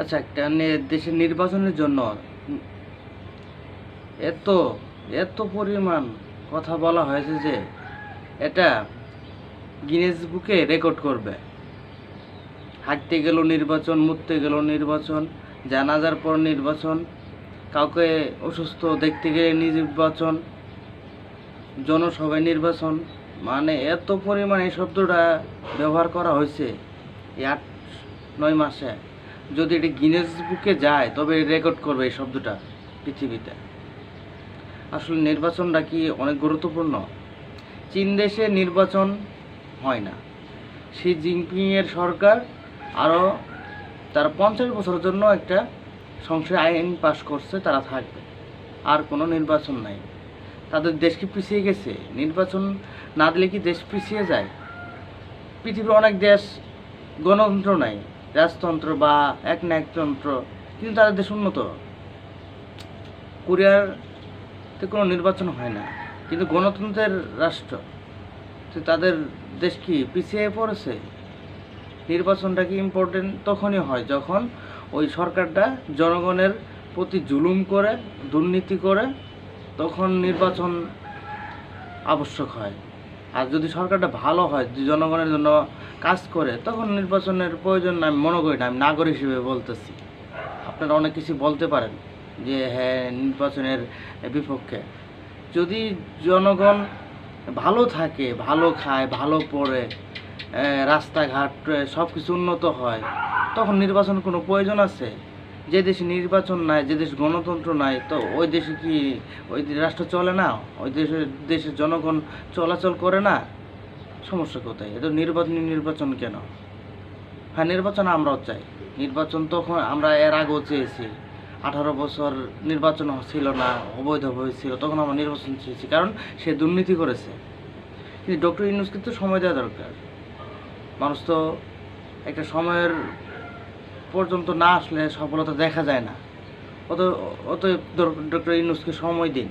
আচ্ছা একটা দেশের নির্বাচনের জন্য এত এত পরিমাণ কথা বলা হয়েছে যে এটা গিনেস বুকে রেকর্ড করবে। হাঁটতে গেল নির্বাচন, মুততে গেল নির্বাচন, জানাজার পর নির্বাচন, কাউকে অসুস্থ দেখতে গেলে নির্বাচন, জনসভায় নির্বাচন মানে এত পরিমাণ শব্দটা ব্যবহার করা হয়েছে এই আট, নয় মাসে। যদি এটি গিনেস বুকে যায়, তবে রেকর্ড করবে এই শব্দটা পৃথিবীতে। আসলে নির্বাচনটা কি অনেক গুরুত্বপূর্ণ? চীন দেশে নির্বাচন হয় না। শি জিনপিংয়ের সরকার আরও তারা পঞ্চাশ বছরের জন্য একটা সংসদ আইন পাশ করছে, তারা থাকবে। আর কোনো নির্বাচন নাই। তাদের দেশ কি পিছিয়ে গেছে? নির্বাচন না দিলে কি দেশ পিছিয়ে যায়? পৃথিবীর অনেক দেশ গণতন্ত্র নাই। রাজতন্ত্র বা এক না একতন্ত্র কিন্তু তাদের দেশ উন্নত। কোরিয়াতে কোনো নির্বাচন হয় না, কিন্তু গণতন্ত্রের রাষ্ট্র। তো তাদের দেশ কি পিছিয়ে পড়েছে? নির্বাচনটা কি ইম্পর্টেন্ট তখনই হয় যখন ওই সরকারটা জনগণের প্রতি জুলুম করে, দুর্নীতি করে, তখন নির্বাচন আবশ্যক হয়। আর যদি সরকারটা ভালো হয় জনগণের জন্য কাজ করে, তখন নির্বাচনের প্রয়োজন আমি মনে করি না, আমি নাগরিক হিসেবে বলতেছি। আপনারা অনেক কিছু বলতে পারেন যে হ্যাঁ নির্বাচনের বিপক্ষে। যদি জনগণ ভালো থাকে, ভালো খায়, ভালো পড়ে রাস্তাঘাট সব কিছু উন্নত হয়, তখন নির্বাচন কোনো প্রয়োজন আছে? যে দেশে নির্বাচন নাই, যে দেশ গণতন্ত্র নাই, তো ওই দেশে কি ওই রাষ্ট্র চলে না? ওই দেশের দেশের জনগণ চলাচল করে না? সমস্যা কোথায়? এটা নির্বাচন নির্বাচন কেন? হ্যাঁ নির্বাচন আমরাও চাই। নির্বাচন তখন আমরা এর আগেও চেয়েছি। আঠারো বছর নির্বাচন ছিল না, অবৈধ হয়েছিল, তখন আমরা নির্বাচন চেয়েছি, কারণ সে দুর্নীতি করেছে। কিন্তু ডক্টর ইউনুসকে কিন্তু সময় দেওয়া দরকার। মানুষ তো একটা সময়ের পর্যন্ত না আসলে সফলতা দেখা যায় না। অত অত ডক্টর ইউনুসকে সময় দিন।